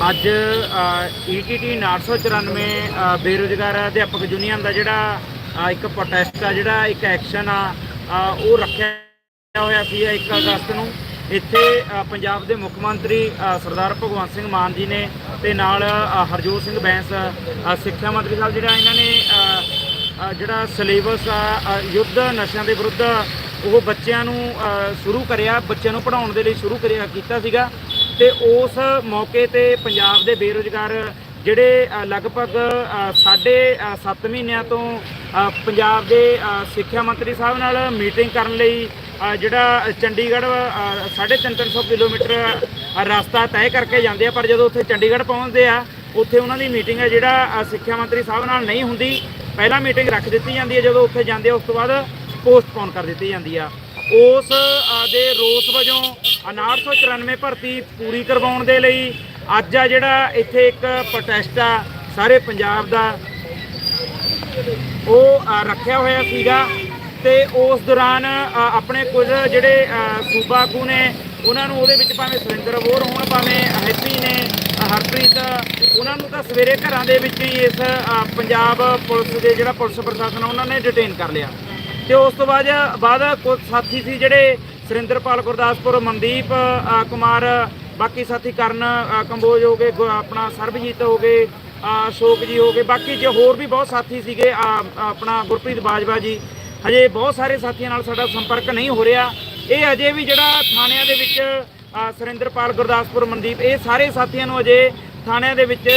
ਅੱਜ ਈਟੀਟੀ 994 ਅ, ਬੇਰੁਜ਼ਗਾਰ ਅਧਿਆਪਕ ਯੂਨੀਅਨ ਦਾ ਜਿਹੜਾ ਇੱਕ ਪ੍ਰੋਟੈਸਟ ਆ ਜਿਹੜਾ ਇੱਕ ਐਕਸ਼ਨ ਆ ਉਹ ਰੱਖਿਆ ਹੋਇਆ ਸੀ 1 ਅਗਸਤ ਨੂੰ। ਇੱਥੇ ਪੰਜਾਬ ਦੇ ਮੁੱਖ ਮੰਤਰੀ ਸਰਦਾਰ ਭਗਵੰਤ ਸਿੰਘ ਮਾਨ ਜੀ ਨੇ ਤੇ ਨਾਲ ਹਰਜੋਤ ਸਿੰਘ ਬੈਂਸ ਸਿੱਖਿਆ ਮੰਤਰੀ ਸਾਹਿਬ ਜਿਹੜਾ ਇਹਨਾਂ ਨੇ ਜਿਹੜਾ ਸਿਲੇਬਸ ਆ ਯੁੱਧ ਨਸ਼ਿਆਂ ਦੇ ਵਿਰੁੱਧ ਉਹ ਬੱਚਿਆਂ ਨੂੰ ਸ਼ੁਰੂ ਕਰਿਆ ਬੱਚਿਆਂ ਨੂੰ ਪੜ੍ਹਾਉਣ ਦੇ ਲਈ ਸ਼ੁਰੂ ਕਰਿਆ ਕੀਤਾ ਸੀਗਾ। ਤੇ ਉਸ ਮੌਕੇ ਤੇ ਪੰਜਾਬ ਦੇ ਬੇਰੁਜ਼ਗਾਰ ਜਿਹੜੇ ਲਗਭਗ ਅ, ਸਾਢੇ 7 ਮਹੀਨਿਆਂ ਤੋਂ ਪੰਜਾਬ ਦੇ ਸਿੱਖਿਆ ਮੰਤਰੀ ਸਾਹਿਬ ਨਾਲ ਮੀਟਿੰਗ ਕਰਨ ਲਈ ਜਿਹੜਾ ਚੰਡੀਗੜ੍ਹ ਅ, ਸਾਢੇ ਤਿੰਨ ਤਿੰਨ ਸੌ ਕਿਲੋਮੀਟਰ ਰਸਤਾ ਤੈਅ ਕਰਕੇ ਜਾਂਦੇ ਆ ਪਰ ਜਦੋਂ ਉੱਥੇ ਚੰਡੀਗੜ੍ਹ ਪਹੁੰਚਦੇ ਆ ਉੱਥੇ ਉਹਨਾਂ ਦੀ ਮੀਟਿੰਗ ਹੈ ਜਿਹੜਾ ਸਿੱਖਿਆ ਮੰਤਰੀ ਸਾਹਿਬ ਨਾਲ ਨਹੀਂ ਹੁੰਦੀ। ਪਹਿਲਾਂ ਮੀਟਿੰਗ ਰੱਖ ਦਿੱਤੀ ਜਾਂਦੀ ਹੈ ਜਦੋਂ ਉੱਥੇ ਜਾਂਦੇ ਆ ਉਸ ਤੋਂ ਬਾਅਦ ਪੋਸਟਪੋਨ ਕਰ ਦਿੱਤੀ ਜਾਂਦੀ ਆ। ਉਸ ਦੇ ਰੋਸ ਵਜੋਂ 994 ਭਰਤੀ ਪੂਰੀ ਕਰਵਾਉਣ ਦੇ ਲਈ ਅੱਜ ਆ ਜਿਹੜਾ ਇੱਥੇ ਇੱਕ ਪ੍ਰੋਟੈਸਟ ਆ ਸਾਰੇ ਪੰਜਾਬ ਦਾ। ਉਹ ਰੱਖਿਆ ਹੋਇਆ ਸੀਗਾ ਤੇ ਉਸ ਦੌਰਾਨ ਆਪਣੇ ਕੁਝ ਜਿਹੜੇ ਸੂਬਾ ਆਗੂ ਨੇ, ਉਹਨਾਂ ਨੂੰ ਉਹਦੇ ਵਿੱਚ ਭਾਵੇਂ ਸੁਰਿੰਦਰ ਅਬੋਹਰ ਹੋਣ, ਭਾਵੇਂ ਹੈਪੀ ਨੇ ਹਰਪ੍ਰੀਤ, ਉਹਨਾਂ ਨੂੰ ਤਾਂ ਸਵੇਰੇ ਘਰਾਂ ਦੇ ਵਿੱਚ ਹੀ ਇਸ ਪੰਜਾਬ ਪੁਲਿਸ ਦੇ ਜਿਹੜਾ ਪੁਲਿਸ ਪ੍ਰਸ਼ਾਸਨ ਉਹਨਾਂ ਨੇ ਡਿਟੇਨ ਕਰ ਲਿਆ। ਤੇ ਉਸ ਤੋਂ ਬਾਅਦ ਬਾਅਦ ਕੁਝ ਸਾਥੀ ਸੀ ਜਿਹੜੇ ਸੁਰਿੰਦਰਪਾਲ, ਗੁਰਦਾਸਪੁਰ, ਮਨਦੀਪ ਕੁਮਾਰ, ਬਾਕੀ ਸਾਥੀ ਕਰਨ ਕੰਬੋਜ ਹੋ ਗਏ, ਗੁ- ਆਪਣਾ ਸਰਬਜੀਤ ਹੋ ਗਏ ਅਸ਼ੋਕ ਜੀ ਹੋ ਗਏ, ਬਾਕੀ ਜੇ ਹੋਰ ਵੀ ਬਹੁਤ ਸਾਥੀ ਸੀਗੇ ਆਪਣਾ ਗੁਰਪ੍ਰੀਤ ਬਾਜਵਾ ਜੀ, ਹਜੇ ਬਹੁਤ ਸਾਰੇ ਸਾਥੀਆਂ ਨਾਲ ਸਾਡਾ ਸੰਪਰਕ ਨਹੀਂ ਹੋ ਰਿਹਾ। ਇਹ ਅਜੇ ਵੀ ਜਿਹੜਾ ਥਾਣਿਆਂ ਦੇ ਵਿੱਚ ਸੁਰਿੰਦਰਪਾਲ, ਗੁਰਦਾਸਪੁਰ, ਮਨਦੀਪ, ਇਹ ਸਾਰੇ ਸਾਥੀਆਂ ਨੂੰ ਅਜੇ ਥਾਣਿਆਂ ਦੇ ਵਿੱਚ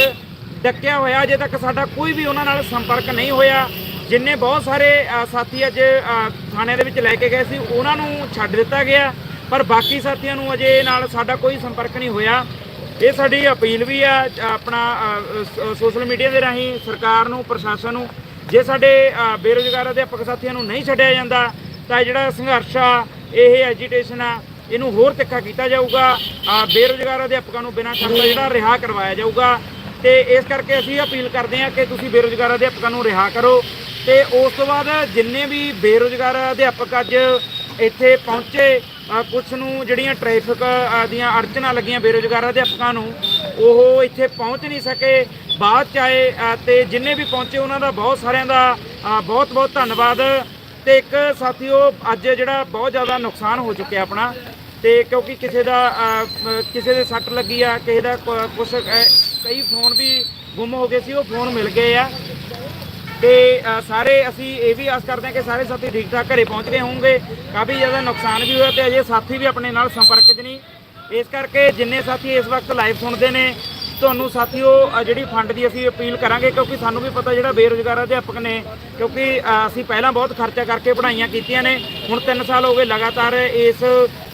ਡੱਕਿਆ ਹੋਇਆ, ਅਜੇ ਤੱਕ ਸਾਡਾ ਕੋਈ ਵੀ ਉਹਨਾਂ ਨਾਲ ਸੰਪਰਕ ਨਹੀਂ ਹੋਇਆ। ਜਿੰਨੇ ਬਹੁਤ ਸਾਰੇ ਸਾਥੀ ਅੱਜ ਅ, ਥਾਣੇ ਦੇ ਵਿੱਚ ਲੈ ਕੇ ਗਏ ਸੀ ਉਹਨਾਂ ਨੂੰ ਛੱਡ ਦਿੱਤਾ ਗਿਆ। ਪਰ ਬਾਕੀ ਸਾਥੀਆਂ ਨੂੰ ਅਜੇ ਨਾਲ ਸਾਡਾ ਕੋਈ ਸੰਪਰਕ ਨਹੀਂ ਹੋਇਆ। ਇਹ ਸਾਡੀ ਅਪੀਲ ਵੀ ਆ ਆਪਣਾ ਅ, ਸੋਸ਼ਲ ਮੀਡੀਆ ਦੇ ਰਾਹੀਂ ਸਰਕਾਰ ਨੂੰ ਪ੍ਰਸ਼ਾਸਨ ਨੂੰ ਜੇ ਸਾਡੇ ਅ, ਬੇਰੁਜ਼ਗਾਰ ਅਧਿਆਪਕ ਸਾਥੀਆਂ ਨੂੰ ਨਹੀਂ ਛੱਡਿਆ ਜਾਂਦਾ ਤਾਂ ਇਹ ਜਿਹੜਾ ਸੰਘਰਸ਼ ਆ ਇਹ ਐਜੀਟੇਸ਼ਨ ਆ ਇਹਨੂੰ ਹੋਰ ਤਿੱਖਾ ਕੀਤਾ ਜਾਊਗਾ। ਅ, ਬੇਰੁਜ਼ਗਾਰ ਅਧਿਆਪਕਾਂ ਨੂੰ ਬਿਨਾਂ ਸ਼ਰਤ ਜਿਹੜਾ ਰਿਹਾ ਕਰਵਾਇਆ ਜਾਊਗਾ। ਤੇ ਇਸ ਕਰਕੇ ਅਸੀਂ ਅਪੀਲ ਕਰਦੇ ਹਾਂ ਕਿ ਤੁਸੀਂ ਬੇਰੁਜ਼ਗਾਰ ਅਧਿਆਪਕਾਂ ਨੂੰ ਰਿਹਾ ਕਰੋ। ਤੇ ਉਸ ਤੋਂ ਬਾਅਦ ਜਿੰਨੇ ਵੀ ਬੇਰੁਜ਼ਗਾਰ ਅਧਿਆਪਕ ਅੱਜ ਇੱਥੇ ਪਹੁੰਚੇ ਕੁਝ ਨੂੰ ਜਿਹੜੀਆਂ ਟ੍ਰੈਫਿਕ ਦੀਆਂ ਅੜਚਨਾਂ ਲੱਗੀਆਂ ਬੇਰੁਜ਼ਗਾਰ ਅਧਿਆਪਕਾਂ ਨੂੰ ਉਹ ਇੱਥੇ ਪਹੁੰਚ ਨਹੀਂ ਸਕੇ। ਬਾਅਦ ਚ ਆਏ ਅ, ਤੇ ਜਿੰਨੇ ਵੀ ਪਹੁੰਚੇ ਉਹਨਾਂ ਦਾ ਬਹੁਤ ਸਾਰਿਆਂ ਦਾ ਬਹੁਤ ਬਹੁਤ ਧੰਨਵਾਦ। ਤੇ ਇੱਕ ਸਾਥੀਓ ਅੱਜ ਜਿਹੜਾ ਬਹੁਤ ਜ਼ਿਆਦਾ ਨੁਕਸਾਨ ਹੋ ਚੁੱਕਿਆ ਆਪਣਾ। ਤੇ ਕਿਉਂਕਿ ਕਿਸੇ ਦਾ ਕਿਸੇ ਦੇ ਸੱਟ ਲੱਗੀ ਆ ਕਿਸੇ ਦਾ ਕੁਝ ਕਈ ਫੋਨ ਵੀ ਗੁੰਮ ਹੋ ਗਏ ਸੀ ਉਹ ਫੋਨ ਮਿਲ ਗਏ ਆ। ਤੇ ਸਾਰੇ ਅਸੀਂ ਇਹ ਵੀ ਆਸ ਕਰਦੇ ਹਾਂ ਕਿ ਸਾਰੇ ਸਾਥੀ ਠੀਕ ਠਾਕ ਘਰੇ ਪਹੁੰਚ ਗਏ ਹੋਣਗੇ। ਕਾਫੀ ਜ਼ਿਆਦਾ ਨੁਕਸਾਨ ਵੀ ਹੋਇਆ ਤੇ ਅਜੇ ਸਾਥੀ ਵੀ ਆਪਣੇ ਨਾਲ ਸੰਪਰਕ 'ਚ ਨਹੀਂ। ਇਸ ਕਰਕੇ ਜਿੰਨੇ ਸਾਥੀ ਇਸ ਵਕਤ ਲਾਈਵ ਸੁਣਦੇ ਨੇ ਤੁਹਾਨੂੰ ਸਾਥੀਓ ਅ, ਜਿਹੜੀ ਫੰਡ ਦੀ ਅਸੀਂ ਅਪੀਲ ਕਰਾਂਗੇ ਕਿਉਂਕਿ ਸਾਨੂੰ ਵੀ ਪਤਾ ਜਿਹੜਾ ਬੇਰੁਜ਼ਗਾਰ ਅਧਿਆਪਕ ਨੇ ਕਿਉਂਕਿ ਅਸੀਂ ਪਹਿਲਾਂ ਬਹੁਤ ਖਰਚਾ ਕਰਕੇ ਪੜ੍ਹਾਈਆਂ ਕੀਤੀਆਂ ਨੇ ਹੁਣ 3 ਸਾਲ ਹੋ ਗਏ ਲਗਾਤਾਰ ਇਸ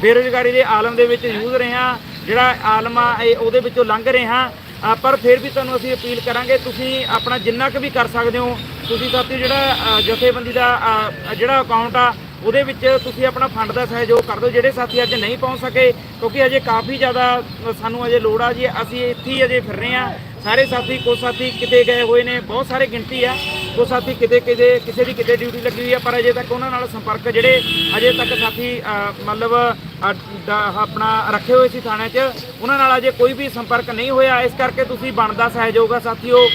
ਬੇਰੁਜ਼ਗਾਰੀ ਦੇ ਆਲਮ ਦੇ ਵਿੱਚ ਜੂਝ ਰਹੇ ਹਾਂ। ਜਿਹੜਾ ਆਲਮ ਆ ਇਹ ਉਹਦੇ ਵਿੱਚੋਂ ਲੰਘ ਰਹੇ ਹਾਂ। ਅ, ਪਰ ਫਿਰ ਵੀ ਤੁਹਾਨੂੰ ਅਸੀਂ ਅਪੀਲ ਕਰਾਂਗੇ ਤੁਸੀਂ ਆਪਣਾ ਜਿੰਨਾ ਕੁ ਵੀ ਕਰ ਸਕਦੇ ਹੋ ਤੁਸੀਂ ਸਾਥੀ ਜਿਹੜਾ ਜਥੇਬੰਦੀ ਦਾ ਜਿਹੜਾ ਅਕਾਊਂਟ ਆ ਉਹਦੇ ਵਿੱਚ ਤੁਸੀਂ ਆਪਣਾ ਫੰਡ ਦਾ ਸਹਿਯੋਗ ਕਰ ਦਿਓ ਜਿਹੜੇ ਸਾਥੀ ਅੱਜ ਨਹੀਂ ਪਹੁੰਚ ਸਕੇ ਕਿਉਂਕਿ ਅਜੇ ਕਾਫੀ ਜ਼ਿਆਦਾ ਸਾਨੂੰ ਅਜੇ ਲੋੜ ਆ ਜੀ ਅਸੀਂ ਇੱਥੇ ਹੀ ਅਜੇ ਫਿਰ ਰਹੇ ਆ ਸਾਰੇ ਸਾਥੀ ਕੋ ਸਾਥੀ ਕਿਤੇ ਗਏ ਹੋਏ ਨੇ ਬਹੁਤ ਸਾਰੇ ਗਿਣਤੀ ਆ। ਕੋ ਸਾਥੀ ਕਿਤੇ ਕਿਤੇ ਕਿਸੇ ਦੀ ਕਿਤੇ ਡਿਊਟੀ ਲੱਗੀ ਹੋਈ ਆ, ਪਰ ਅਜੇ ਤੱਕ ਉਹਨਾਂ ਨਾਲ ਸੰਪਰਕ ਜਿਹੜੇ ਅਜੇ ਤੱਕ ਸਾਥੀ ਮਤਲਬ ਆਪਣਾ ਰੱਖੇ ਹੋਏ ਸੀ ਥਾਣੇ 'ਚ, ਉਹਨਾਂ ਨਾਲ ਅਜੇ ਕੋਈ ਵੀ ਸੰਪਰਕ ਨਹੀਂ ਹੋਇਆ। ਇਸ ਕਰਕੇ ਤੁਸੀਂ ਬਣਦਾ ਸਹਿਯੋਗ ਆ ਸਾਥੀਓ।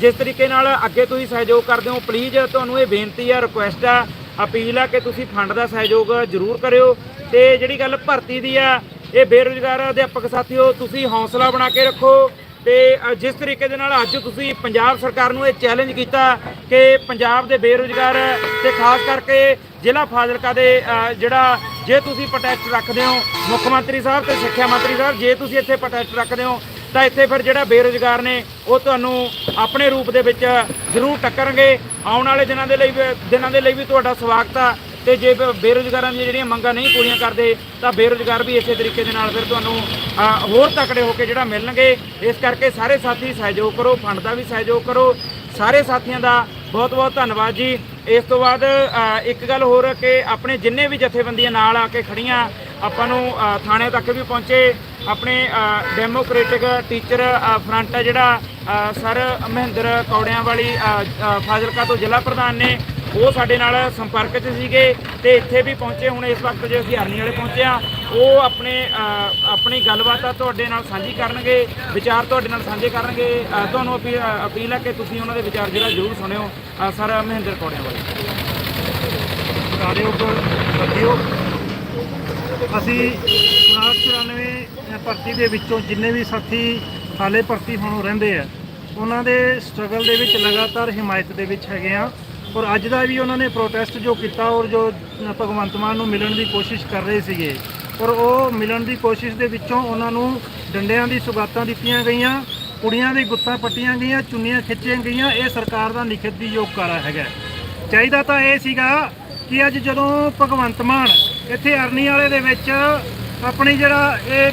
ਜਿਸ ਤਰੀਕੇ ਨਾਲ ਅੱਗੇ ਤੁਸੀਂ ਸਹਿਯੋਗ ਕਰਦੇ ਹੋ ਪਲੀਜ਼ ਤੁਹਾਨੂੰ ਇਹ ਬੇਨਤੀ ਆ ਰਿਕੁਐਸਟ ਆ, ਅਪੀਲ ਆ ਕਿ ਤੁਸੀਂ ਫੰਡ ਦਾ ਸਹਿਯੋਗ ਜ਼ਰੂਰ ਕਰਿਓ। ਤੇ ਜਿਹੜੀ ਗੱਲ ਭਰਤੀ ਦੀ ਆ, ਇਹ ਬੇਰੁਜ਼ਗਾਰ ਅਧਿਆਪਕ ਸਾਥੀਓ, ਤੁਸੀਂ ਹੌਸਲਾ ਬਣਾ ਕੇ ਰੱਖੋ। ਤੇ ਜਿਸ ਤਰੀਕੇ ਦੇ ਨਾਲ ਅੱਜ ਤੁਸੀਂ ਪੰਜਾਬ ਸਰਕਾਰ ਨੂੰ ਇਹ ਚੈਲੰਜ ਕੀਤਾ ਕਿ ਪੰਜਾਬ ਦੇ ਬੇਰੁਜ਼ਗਾਰ ਤੇ ਖਾਸ ਕਰਕੇ ਜ਼ਿਲ੍ਹਾ ਫਾਜ਼ਿਲਕਾ ਦੇ ਜਿਹੜਾ ਜੇ ਤੁਸੀਂ ਪ੍ਰੋਟੈਸਟ ਰੱਖਦੇ ਹੋ, ਮੁੱਖ ਮੰਤਰੀ ਸਾਹਿਬ ਤੇ ਸਿੱਖਿਆ ਮੰਤਰੀ ਸਾਹਿਬ, ਜੇ ਤੁਸੀਂ ਇੱਥੇ ਪ੍ਰੋਟੈਸਟ ਰੱਖਦੇ ਹੋ, ਤਾਂ ਇੱਥੇ ਫਿਰ ਜਿਹੜਾ ਬੇਰੁਜ਼ਗਾਰ ਨੇ, ਉਹ ਤੁਹਾਨੂੰ ਆਪਣੇ ਰੂਪ ਦੇ ਵਿੱਚ ਜ਼ਰੂਰ ਟੱਕਰਨਗੇ। ਆਉਣ ਵਾਲੇ ਦਿਨਾਂ ਦੇ ਲਈ ਵੀ- ਦਿਨਾਂ ਦੇ ਲਈ ਵੀ ਤੁਹਾਡਾ ਸਵਾਗਤ ਆ। ਤੇ ਜੇ ਬ- ਬੇਰੁਜ਼ਗਾਰਾਂ ਦੀਆਂ ਜਿਹੜੀਆਂ ਮੰਗਾਂ ਨਹੀਂ ਪੂਰੀਆਂ ਕਰਦੇ ਤਾਂ ਬੇਰੁਜ਼ਗਾਰ ਵੀ ਇਸੇ ਤਰੀਕੇ ਦੇ ਨਾਲ ਫਿਰ ਤੁਹਾਨੂੰ ਹੋਰ ਤਕੜੇ ਹੋ ਕੇ ਜਿਹੜਾ ਮਿਲਣਗੇ। ਇਸ ਕਰਕੇ ਸਾਰੇ ਸਾਥੀ ਸਹਿਯੋਗ ਕਰੋ ਫੰਡ ਦਾ ਵੀ ਸਹਿਯੋਗ ਕਰੋ। ਸਾਰੇ ਸਾਥੀਆਂ ਦਾ ਬਹੁਤ ਬਹੁਤ ਧੰਨਵਾਦ ਜੀ। ਇਸ ਤੋਂ ਬਾਅਦ ਇੱਕ ਗੱਲ ਹੋਰ ਕਿ ਆਪਣੇ ਜਿੰਨੇ ਵੀ ਜਥੇਬੰਦੀਆਂ ਨਾਲ ਆ ਕੇ ਖੜੀਆਂ ਆਪਾਂ ਨੂੰ ਅ, ਥਾਣੇ ਤੱਕ ਵੀ ਪਹੁੰਚੇ। ਆਪਣੇ ਡੈਮੋਕ੍ਰੈਟਿਕ ਟੀਚਰ ਫਰੰਟ ਆ ਜਿਹੜਾ ਸਰ ਮਹਿੰਦਰ ਕੌੜਿਆਂ ਵਾਲੀ ਫਾਜ਼ਿਲਕਾ ਤੋਂ ਜ਼ਿਲ੍ਹਾ ਪ੍ਰਧਾਨ ਨੇ। ਉਹ ਸਾਡੇ ਨਾਲ ਸੰਪਰਕ 'ਚ ਸੀਗੇ ਤੇ ਇੱਥੇ ਵੀ ਪਹੁੰਚੇ ਹੁਣ ਇਸ ਵਕਤ ਜੇ ਅਸੀਂ ਹਰਨੀ ਵਾਲੇ ਪਹੁੰਚੇ ਆ ਉਹ ਆਪਣੇ ਆਪਣੀ ਗੱਲਬਾਤ ਆ ਤੁਹਾਡੇ ਨਾਲ ਸਾਂਝੀ ਕਰਨਗੇ, ਵਿਚਾਰ ਤੁਹਾਡੇ ਨਾਲ ਸਾਂਝੇ ਕਰਨਗੇ। ਤੁਹਾਨੂੰ ਅਪੀ- ਅਪੀਲ ਹੈ ਕਿ ਤੁਸੀਂ ਉਹਨਾਂ ਦੇ ਵਿਚਾਰ ਜਿਹੜਾ ਜ਼ਰੂਰ ਸੁਣਿਓ। ਸਰ ਮਹਿੰਦਰ ਕੋੜਿਆਂ ਵਾਲੇ। ਕਾਰਯੋਗ ਸਾਥੀਓ ਅਸੀਂ 5994 ਭਰਤੀ ਦੇ ਵਿੱਚੋਂ ਜਿੰਨੇ ਵੀ ਸਾਥੀ ਹਾਲੇ ਭਰਤੀ ਹੋਣੋਂ ਰਹਿੰਦੇ ਆ, ਉਹਨਾਂ ਦੇ ਸਟਰਗਲ ਦੇ ਵਿੱਚ ਲਗਾਤਾਰ ਹਿਮਾਇਤ ਦੇ ਵਿੱਚ ਹੈਗੇ ਆ। ਔਰ ਅੱਜ ਦਾ ਵੀ ਉਹਨਾਂ ਨੇ ਪ੍ਰੋਟੈਸਟ ਜੋ ਕੀਤਾ ਔਰ ਜੋ ਭਗਵੰਤ ਮਾਨ ਨੂੰ ਮਿਲਣ ਦੀ ਕੋਸ਼ਿਸ਼ ਕਰ ਰਹੇ ਸੀਗੇ, ਔਰ ਉਹ ਮਿਲਣ ਦੀ ਕੋਸ਼ਿਸ਼ ਦੇ ਵਿੱਚੋਂ ਉਹਨਾਂ ਨੂੰ ਡੰਡਿਆਂ ਦੀ ਸੁਗਾਤਾਂ ਦਿੱਤੀਆਂ ਗਈਆਂ, ਕੁੜੀਆਂ ਦੀ ਗੁੱਤਾਂ ਪੱਟੀਆਂ ਗਈਆਂ, ਚੁੰਨੀਆਂ ਖਿੱਚੀਆਂ ਗਈਆਂ, ਇਹ ਸਰਕਾਰ ਦਾ ਨਿਖੇਧੀਯੋਗ ਕਾਰਾ ਹੈਗਾ। ਚਾਹੀਦਾ ਤਾਂ ਇਹ ਸੀਗਾ ਕਿ ਅੱਜ ਜਦੋਂ ਭਗਵੰਤ ਮਾਨ ਇੱਥੇ ਅਰਨੀ ਵਾਲੇ ਦੇ ਵਿੱਚ ਆਪਣੀ ਜਿਹੜਾ ਇਹ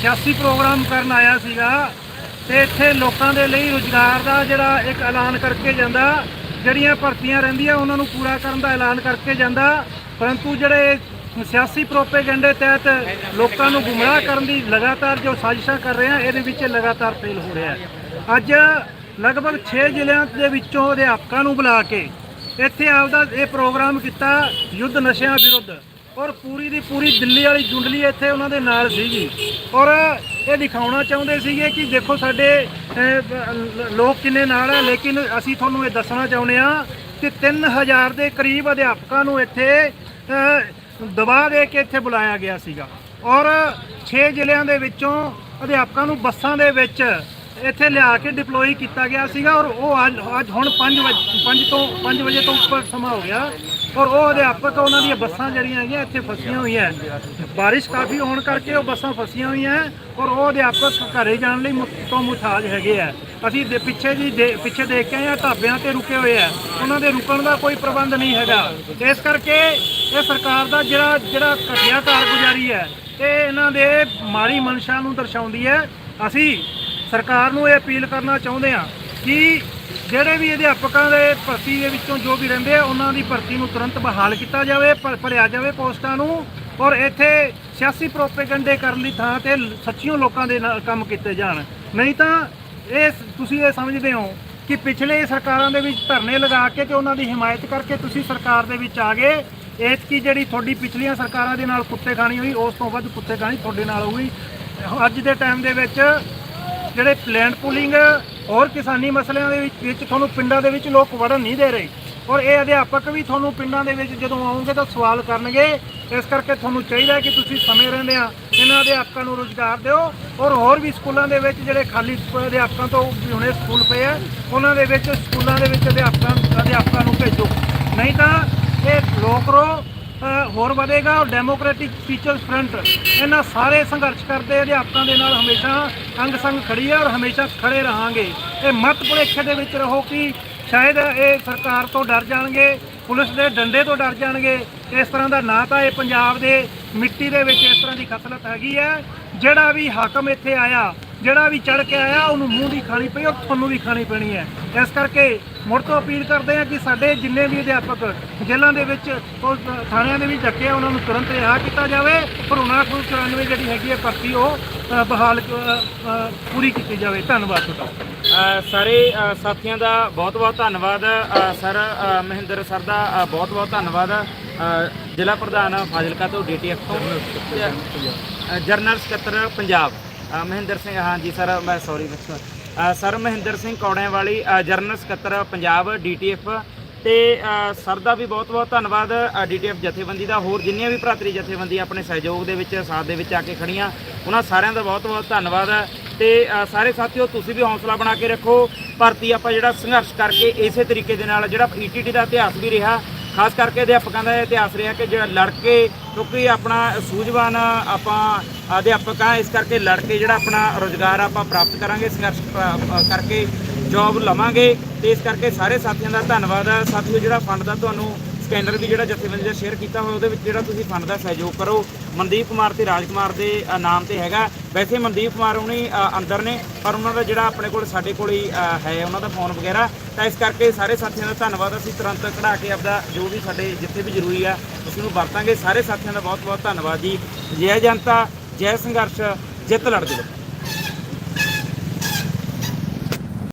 ਸਿਆਸੀ ਪ੍ਰੋਗਰਾਮ ਕਰਨ ਆਇਆ ਸੀਗਾ, ਤੇ ਇੱਥੇ ਲੋਕਾਂ ਦੇ ਲਈ ਰੁਜ਼ਗਾਰ ਦਾ ਜਿਹੜਾ ਇੱਕ ਐਲਾਨ ਕਰਕੇ ਜਾਂਦਾ ਜਿਹੜੀਆਂ ਭਰਤੀਆਂ ਰਹਿੰਦੀਆਂ ਉਹਨਾਂ ਨੂੰ ਪੂਰਾ ਕਰਨ ਦਾ ਐਲਾਨ ਕਰਕੇ ਜਾਂਦਾ, ਪਰੰਤੂ ਜਿਹੜੇ ਸਿਆਸੀ ਪ੍ਰੋਪੇਗੈਂਡੇ ਤਹਿਤ ਲੋਕਾਂ ਨੂੰ ਗੁੰਮਰਾਹ ਕਰਨ ਦੀ ਲਗਾਤਾਰ ਜੋ ਸਾਜ਼ਿਸ਼ਾਂ ਕਰ ਰਹੇ ਆ, ਇਹਦੇ ਵਿੱਚ ਲਗਾਤਾਰ ਫੇਲ ਹੋ ਰਿਹਾ ਅੱਜ ਲਗਭਗ 6 ਜ਼ਿਲ੍ਹਿਆਂ ਦੇ ਵਿੱਚੋਂ ਅਧਿਆਪਕਾਂ ਨੂੰ ਬੁਲਾ ਕੇ ਇੱਥੇ ਆਪਦਾ ਇਹ ਪ੍ਰੋਗਰਾਮ ਕੀਤਾ, ਯੁੱਧ ਨਸ਼ਿਆਂ ਵਿਰੁੱਧ। ਔਰ ਪੂਰੀ ਦੀ ਪੂਰੀ ਦਿੱਲੀ ਵਾਲੀ ਜੁੰਡਲੀ ਇੱਥੇ ਉਹਨਾਂ ਦੇ ਨਾਲ ਸੀਗੀ। ਔਰ ਇਹ ਦਿਖਾਉਣਾ ਚਾਹੁੰਦੇ ਸੀਗੇ ਕਿ ਦੇਖੋ ਸਾਡੇ ਲੋਕ ਕਿੰਨੇ ਨਾਲ ਹੈ ਲੇਕਿਨ ਅਸੀਂ ਤੁਹਾਨੂੰ ਇਹ ਦੱਸਣਾ ਚਾਹੁੰਦੇ ਆ ਕਿ 3000 ਦੇ ਕਰੀਬ ਅਧਿਆਪਕਾਂ ਨੂੰ ਇੱਥੇ ਦਬਾਅ ਦੇ ਕੇ ਇੱਥੇ ਬੁਲਾਇਆ ਗਿਆ ਸੀਗਾ। ਔਰ 6 ਜ਼ਿਲ੍ਹਿਆਂ ਦੇ ਵਿੱਚੋਂ ਅਧਿਆਪਕਾਂ ਨੂੰ ਬੱਸਾਂ ਦੇ ਵਿੱਚ ਇੱਥੇ ਲਿਆ ਕੇ ਡਿਪਲੋਈ ਕੀਤਾ ਗਿਆ ਸੀਗਾ। ਔਰ ਉਹ ਅੱਜ ਅੱਜ ਹੁਣ 5 ਵਜੇ 5 ਤੋਂ 5 ਵਜੇ ਤੋਂ ਉੱਪਰ ਸਮਾਂ ਹੋ ਗਿਆ। ਔਰ ਉਹ ਅਧਿਆਪਕ ਉਹਨਾਂ ਦੀਆਂ ਬੱਸਾਂ ਜਿਹੜੀਆਂ ਹੈਗੀਆਂ ਇੱਥੇ ਫਸੀਆਂ ਹੋਈਆਂ। ਬਾਰਿਸ਼ ਕਾਫੀ ਹੋਣ ਕਰਕੇ ਉਹ ਬੱਸਾਂ ਫਸੀਆਂ ਹੋਈਆਂ ਔਰ ਉਹ ਅਧਿਆਪਕ ਘਰੇ ਜਾਣ ਲਈ ਮੁ- ਤੋਂ ਮੁਤਾਜ ਹੈਗੇ ਆ। ਅਸੀਂ ਦੇ, ਪਿੱਛੇ ਜੀ ਦੇ- ਪਿੱਛੇ ਦੇਖ ਕੇ ਆਏ ਆ, ਢਾਬਿਆਂ ਤੇ ਰੁਕੇ ਹੋਏ ਆ। ਉਹਨਾਂ ਦੇ ਰੁਕਣ ਦਾ ਕੋਈ ਪ੍ਰਬੰਧ ਨਹੀਂ ਹੈਗਾ। ਇਸ ਕਰਕੇ ਇਹ ਸਰਕਾਰ ਦਾ ਜਿਹੜਾ ਜਿਹੜਾ ਘਟੀਆ ਕਾਰਗੁਜ਼ਾਰੀ ਹੈ, ਇਹ ਇਹਨਾਂ ਦੇ ਮਾੜੀ ਮਨਸ਼ਾ ਨੂੰ ਦਰਸਾਉਂਦੀ ਹੈ। ਅਸੀਂ ਸਰਕਾਰ ਨੂੰ ਇਹ ਅਪੀਲ ਕਰਨਾ ਚਾਹੁੰਦੇ ਹਾਂ ਕਿ ਜਿਹੜੇ ਵੀ ਅਧਿਆਪਕਾਂ ਦੇ ਭਰਤੀ ਦੇ ਵਿੱਚੋਂ ਜੋ ਵੀ ਰਹਿੰਦੇ ਆ, ਉਹਨਾਂ ਦੀ ਭਰਤੀ ਨੂੰ ਤੁਰੰਤ ਬਹਾਲ ਕੀਤਾ ਜਾਵੇ ਭਰ- ਭਰਿਆ ਜਾਵੇ ਪੋਸਟਾਂ ਨੂੰ ਔਰ ਇੱਥੇ ਸਿਆਸੀ ਪ੍ਰੋਪੇਗੈਂਡੇ ਕਰਨ ਦੀ ਥਾਂ ਤੇ ਸੱਚੀਆਂ ਲੋਕਾਂ ਦੇ ਨਾਲ ਕੰਮ ਕੀਤੇ ਜਾਣ। ਨਹੀਂ ਤਾਂ ਇਹ ਤੁਸੀਂ ਇਹ ਸਮਝਦੇ ਹੋ ਕਿ ਪਿਛਲੇ ਸਰਕਾਰਾਂ ਦੇ ਵਿੱਚ ਧਰਨੇ ਲਗਾ ਕੇ ਤੇ ਉਹਨਾਂ ਦੀ ਹਿਮਾਇਤ ਕਰਕੇ ਤੁਸੀਂ ਸਰਕਾਰ ਦੇ ਵਿੱਚ ਆ ਗਏ। ਇਸ ਐਤਕੀ ਜਿਹੜੀ ਤੁਹਾਡੀ ਪਿਛਲੀਆਂ ਸਰਕਾਰਾਂ ਦੇ ਨਾਲ ਕੁੱਤੇ ਖਾਣੀ ਹੋਈ, ਉਸ ਤੋਂ ਵੱਧ ਕੁੱਤੇ ਖਾਣੀ ਤੁਹਾਡੇ ਨਾਲ ਹੋਈ। ਅੱਜ ਦੇ ਟਾਈਮ ਦੇ ਵਿੱਚ ਜਿਹੜੇ ਲੈਂਡ ਪੂਲਿੰਗ ਹੋਰ ਕਿਸਾਨੀ ਮਸਲਿਆਂ ਦੇ ਵਿੱਚ ਵਿੱਚ ਤੁਹਾਨੂੰ ਪਿੰਡਾਂ ਦੇ ਵਿੱਚ ਲੋਕ ਵੜਨ ਨਹੀਂ ਦੇ ਰਹੇ। ਔਰ ਇਹ ਅਧਿਆਪਕ ਵੀ ਤੁਹਾਨੂੰ ਪਿੰਡਾਂ ਦੇ ਵਿੱਚ ਜਦੋਂ ਆਉਂਗੇ ਤਾਂ ਸਵਾਲ ਕਰਨਗੇ। ਇਸ ਕਰਕੇ ਤੁਹਾਨੂੰ ਚਾਹੀਦਾ ਕਿ ਤੁਸੀਂ ਸਮੇਂ ਰਹਿੰਦੇ ਆ। ਇਹਨਾਂ ਅਧਿਆਪਕਾਂ ਨੂੰ ਰੋਜ਼ਗਾਰ ਦਿਓ। ਔਰ ਹੋਰ ਵੀ ਸਕੂਲਾਂ ਦੇ ਵਿੱਚ ਜਿਹੜੇ ਖਾਲੀ ਸ- ਅਧਿਆਪਕਾਂ ਤੋਂ ਵੀ ਹੁਣੇ ਸਕੂਲ ਪਏ ਆ, ਉਹਨਾਂ ਦੇ ਵਿੱਚ ਸਕੂਲਾਂ ਦੇ ਵਿੱਚ ਅਧਿਆਪਕਾਂ ਅਧਿਆਪਕਾਂ ਨੂੰ ਭੇਜੋ। ਨਹੀਂ ਤਾਂ ਇਹ ਲੋਕ ਰੋ ਹੋਰ ਵਧੇਗਾ ਔਰ ਡੈਮੋਕ੍ਰੈਟਿਕ ਟੀਚਰਸ ਫਰੰਟ ਇਹਨਾਂ ਸਾਰੇ ਸੰਘਰਸ਼ ਕਰਦੇ ਅਧਿਆਪਕਾਂ ਦੇ ਨਾਲ ਹਮੇਸ਼ਾ ਅੰਗ ਸੰਗ ਖੜੀ ਹੈ ਔਰ ਹਮੇਸ਼ਾ ਖੜੇ ਰਹਾਂਗੇ। ਇਹ ਮਤ ਭੁਲੇਖੇ ਦੇ ਵਿੱਚ ਰਹੋ ਕਿ ਸ਼ਾਇਦ ਇਹ ਸਰਕਾਰ ਤੋਂ ਡਰ ਜਾਣਗੇ, ਪੁਲਿਸ ਦੇ ਡੰਡੇ ਤੋਂ ਡਰ ਜਾਣਗੇ। ਇਸ ਤਰ੍ਹਾਂ ਦਾ ਨਾ ਤਾਂ ਇਹ ਪੰਜਾਬ ਦੇ ਮਿੱਟੀ ਦੇ ਵਿੱਚ ਇਸ ਤਰ੍ਹਾਂ ਦੀ ਖਸਲਤ ਹੈਗੀ ਹੈ, ਜਿਹੜਾ ਵੀ ਹਾਕਮ ਇੱਥੇ ਆਇਆ ਜਿਹੜਾ ਵੀ ਚੜ ਕੇ ਆਇਆ ਉਹਨੂੰ ਮੂੰਹ ਦੀ ਖਾਣੀ ਪਈ ਔਰ ਤੁਹਾਨੂੰ ਵੀ ਖਾਣੀ ਪੈਣੀ ਹੈ। ਇਸ ਕਰਕੇ ਮੁੜ ਤੋਂ ਅਪੀਲ ਕਰਦੇ ਹਾਂ ਕਿ ਸਾਡੇ ਜਿੰਨੇ ਵੀ ਅਧਿਆਪਕ ਜੇਲ੍ਹਾਂ ਦੇ ਵਿੱਚ ਉਹ ਥਾਣਿਆਂ ਦੇ ਵਿੱਚ ਆ ਉਹਨਾਂ ਨੂੰ ਤੁਰੰਤ ਰਿਹਾ ਕੀਤਾ ਜਾਵੇ। ਪਰ 1994 ਜਿਹੜੀ ਹੈਗੀ ਹੈ ਭਰਤੀ ਉਹ ਬਹਾਲ ਪੂਰੀ ਕੀਤੀ ਜਾਵੇ। ਧੰਨਵਾਦ ਤੁਹਾਡਾ। ਸਾਰੇ ਸਾਥੀਆਂ ਦਾ ਬਹੁਤ-ਬਹੁਤ ਧੰਨਵਾਦ। ਸਰ ਮਹਿੰਦਰ ਸਰ ਦਾ ਬਹੁਤ-ਬਹੁਤ ਧੰਨਵਾਦ। ਜ਼ਿਲ੍ਹਾ ਪ੍ਰਧਾਨ ਫਾਜ਼ਿਲਕਾ ਤੋਂ ਡੀਟੀਐਫ ਤੋਂ ਜਰਨਲ ਸਕੱਤਰ ਪੰਜਾਬ। ਅ, ਮਹਿੰਦਰ ਸਿੰਘ ਹਾਂਜੀ ਸਰ ਮੈਂ ਸੌਰੀ ਸਰ ਮਹਿੰਦਰ ਸਿੰਘ ਕੌੜਿਆਂ ਵਾਲੀ ਅ, ਜਰਨਲ ਸਕੱਤਰ ਪੰਜਾਬ ਡੀਟੀਐਫ ਤੇ ਅ, ਸਰ ਦਾ ਵੀ ਬਹੁਤ-ਬਹੁਤ ਧੰਨਵਾਦ ਡੀਟੀਐਫ ਜਥੇਬੰਦੀ ਦਾ ਹੋਰ ਜਿੰਨੀਆਂ ਵੀ ਭਰਾਤਰੀ ਜਥੇਬੰਦੀਆਂ ਆਪਣੇ ਸਹਿਯੋਗ ਦੇ ਵਿੱਚ ਸਾਥ ਦੇ ਵਿੱਚ ਆ ਕੇ ਖੜੀਆਂ ਉਹਨਾਂ ਸਾਰਿਆਂ ਦਾ ਬਹੁਤ-ਬਹੁਤ ਧੰਨਵਾਦ। ਹੈ ਤੇ ਅ, ਸਾਰੇ ਸਾਥੀਓ ਤੁਸੀਂ ਵੀ ਹੌਸਲਾ ਬਣਾ ਕੇ ਰੱਖੋ। ਭਰਤੀ ਆਪਾਂ ਜਿਹੜਾ ਸੰਘਰਸ਼ ਕਰਕੇ ਇਸੇ ਤਰੀਕੇ ਦੇ ਨਾਲ ਜਿਹੜਾ ਈਟੀਟੀ ਦਾ ਇਤਿਹਾਸ ਵੀ ਰਿਹਾ ਖਾਸ ਕਰਕੇ ਅਧਿਆਪਕਾਂ ਦਾ ਇਹ ਇਤਿਹਾਸ ਰਿਹਾ ਕਿ ਜਿਹੜਾ ਲੜ ਕੇ ਕਿਉਂਕਿ ਆਪਣਾ ਸੂਝਵਾਨ ਆਪਾਂ ਅਧਿਆਪਕ ਆ, ਇਸ ਕਰਕੇ ਲੜ ਕੇ ਜਿਹੜਾ ਆਪਣਾ ਰੋਜ਼ਗਾਰ ਆਪਾਂ ਪ੍ਰਾਪਤ ਕਰਾਂਗੇ ਸੰਘਰਸ਼ ਕਰਕੇ ਜੌਬ ਲਵਾਂਗੇ ਤੇ ਇਸ ਕਰਕੇ ਸਾਰੇ ਸਾਥੀਆਂ ਦਾ ਧੰਨਵਾਦ ਹੈ ਸਾਥੀਓ, ਜਿਹੜਾ ਫੰਡ ਦਾ ਤੁਹਾਨੂੰ ਸਕੈਨਰ ਦੀ ਜਿਹੜਾ ਜਥੇਬੰਦੀ ਦਾ ਸ਼ੇਅਰ ਕੀਤਾ ਹੋਇਆ, ਉਹਦੇ ਵਿੱਚ ਜਿਹੜਾ ਤੁਸੀਂ ਫੰਡ ਦਾ ਸਹਿਯੋਗ ਕਰੋ, ਮਨਦੀਪ ਕੁਮਾਰ ਤੇ ਰਾਜ ਕੁਮਾਰ ਦੇ ਨਾਮ ਤੇ ਹੈਗਾ। ਵੈਸੇ ਮਨਦੀਪ ਕੁਮਾਰ ਉਹਨੇ ਅੰਦਰ ਨੇ, ਪਰ ਉਹਨਾਂ ਦਾ ਜਿਹੜਾ ਆਪਣੇ ਕੋਲ, ਸਾਡੇ ਕੋਲ ਹੀ ਹੈ, ਉਹਨਾਂ ਦਾ ਫੋਨ ਵਗੈਰਾ। ਤਾਂ ਇਸ ਕਰਕੇ ਸਾਰੇ ਸਾਥੀਆਂ ਦਾ ਧੰਨਵਾਦ। ਅਸੀਂ ਤੁਰੰਤ ਕਢਾ ਕੇ ਆਪਦਾ ਜੋ ਵੀ ਸਾਡੇ ਜਿੱਥੇ ਵੀ ਜ਼ਰੂਰੀ ਆ ਅਸੀਂ ਉਹਨੂੰ ਵਰਤਾਂਗੇ। ਸਾਰੇ ਸਾਥੀਆਂ ਦਾ ਬਹੁਤ ਬਹੁਤ ਧੰਨਵਾਦ ਜੀ। ਜੈ ਜਨਤਾ, ਜੈ ਸੰਘਰਸ਼, ਜਿੱਤ ਲੜਦੇ ਰਹੋ।